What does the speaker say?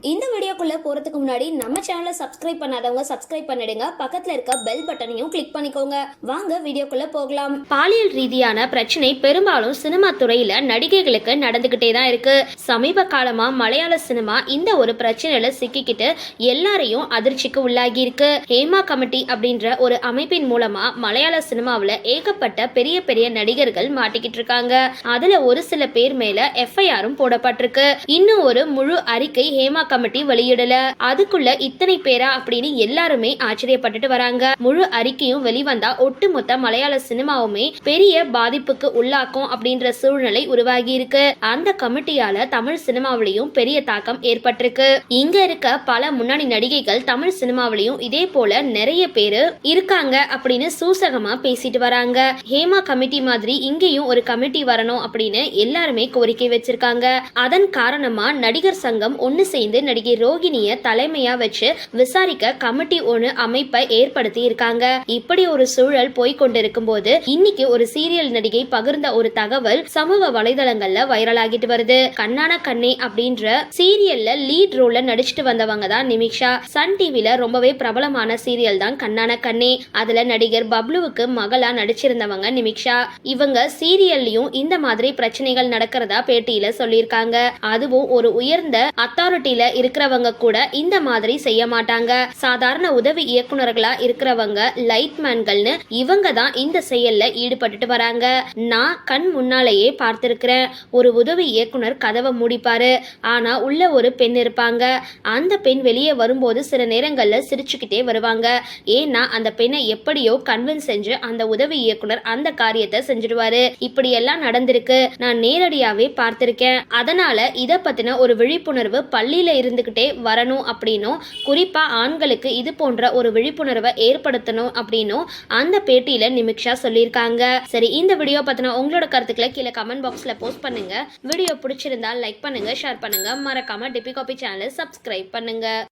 இந்த வீடியோக்குள்ளே போறதுக்கு முன்னாடி நம்ம சேனலை சப்ஸ்கிரைப் பண்ணாதவங்க சப்ஸ்கிரைப் பண்ணிடுங்க. பக்கத்தில் இருக்க பெல் பட்டனையும் கிளிக் பண்ணிக்கோங்க. வாங்க வீடியோக்குள்ளே போகலாம். பாலியல் ரீதியான பிரச்சனை பெரும்பாலும் சினிமா துறையில் நடிகைகளுக்கு நடந்துக்கிட்டே தான் இருக்கு. சமீப காலமாக மலையாள சினிமா இந்த ஒரு பிரச்சனையில் சிக்கிக்கிட்டு எல்லாரையும் அதிர்ச்சிக்கு உள்ளாகி இருக்கு. ஹேமா கமிட்டி அப்படின்ற ஒரு அமைப்பின் மூலமா மலையாள சினிமாவில் ஏகப்பட்ட பெரிய பெரிய நடிகர்கள் மாட்டிக்கிட்டு இருக்காங்க. அதுல ஒரு சில பேர் மேல எஃப்ஐஆரும் போடப்பட்டிருக்கு. இன்னும் ஒரு முழு அறிக்கை ஹேமா கமிட்டி வெளியிடல. அதுக்குள்ள இத்தனை பேரா அப்படின்னு எல்லாருமே ஆச்சரியப்பட்டுட்டு வராங்க. முழு அறிக்கையும் வெளிவந்தா ஒட்டுமொத்த மலையாள சினிமாவுமே பெரிய பாதிப்புக்கு உள்ளாக்கும் அப்படின்ற சூழ்நிலை உருவாகி இருக்கு. அந்த கமிட்டியால தமிழ் சினிமாவிலையும் பெரிய தாக்கம் ஏற்பட்டிருக்கு. இங்க இருக்க பல முன்னணி நடிகைகள் தமிழ் சினிமாவிலையும் இதே போல நிறைய பேரு இருக்காங்க அப்படின்னு சூசகமா பேசிட்டு வராங்க. ஹேமா கமிட்டி மாதிரி இங்கேயும் ஒரு கமிட்டி வரணும் அப்படின்னு எல்லாருமே கோரிக்கை வச்சிருக்காங்க. அதன் காரணமா நடிகர் சங்கம் ஒன்னு சேர்ந்து நடிகை யோகினிய தலைமையா வச்சு விசாரிக்க கமிட்டி ஒன்று அமைப்பை ஏற்படுத்தி இருக்காங்க இப்படி ஒரு சூழல் போய்கொண்டிருக்கும் போது இன்னைக்கு ஒரு சீரியல் நடிகை பகிர்ந்த ஒரு தகவல் சமூக வலைதளங்கள்ல வைரல் ஆகிட்டு வருது. கண்ணான கண்ணே அப்படின்ற சீரியல்ல லீட் ரோல்ல நடிச்சிட்டு வந்தவங்க தான் நிமிஷா சன் டிவில ரொம்பவே பிரபலமான சீரியல் தான் கண்ணான கண்ணே. அதுல நடிகர் பப்ளுவுக்கு மகளா நடிச்சிருந்தவங்க நிமிஷா இவங்க சீரியல்லையும் இந்த மாதிரி பிரச்சனைகள் நடக்கிறதா பேட்டியில சொல்லியிருக்காங்க. அதுவும் ஒரு உயர்ந்த அத்தாரிட்டியில இருக்கிறவங்க கூட இந்த மாதிரி செய்ய மாட்டாங்க. சாதாரண உதவி இயக்குநர்களா இருக்கிறவங்க லைட்மேன்கள்னு இவங்க தான் இந்த செயல்ல ஈடுபட்டுட்டு வராங்க. நான் கண் முன்னாலேயே பார்த்திருக்கிறேன். ஒரு உதவி இயக்குனர் கதவை மூடிப்பாரு. ஆனா உள்ள ஒரு பெண் இருப்பாங்க. அந்த பெண் வெளியே வரும்போது சில நேரங்கள்ல சிரிச்சுக்கிட்டே வருவாங்க. ஏன்னா அந்த பெண்ணை எப்படியோ கன்வின்ஸ் செஞ்சு அந்த உதவி இயக்குனர் அந்த காரியத்தை செஞ்சிடுவாரு. இப்படி எல்லாம் நடந்திருக்கு. நான் நேரடியாவே பார்த்திருக்கேன். அதனால இத பத்தின ஒரு விழிப்புணர்வு பள்ளியில இருந்துகிட்டே வரணும் அப்படின்னும் குறிப்பாக ஆண்களுக்கு இது போன்ற ஒரு விழிப்புணர்வை ஏற்படுத்தணும் அப்படின்னும் அந்த பேட்டியில் நிமிக்ஷா சொல்லியிருக்காங்க. சரி இந்த வீடியோ பற்றின உங்களோட கருத்துக்களை கீழே கமெண்ட் பாக்ஸில் போஸ்ட் பண்ணுங்க. வீடியோ பிடிச்சிருந்தா லைக் பண்ணுங்கள் ஷேர் பண்ணுங்க. மறக்காம டிபி காபி சேனலை சப்ஸ்கிரைப் பண்ணுங்கள்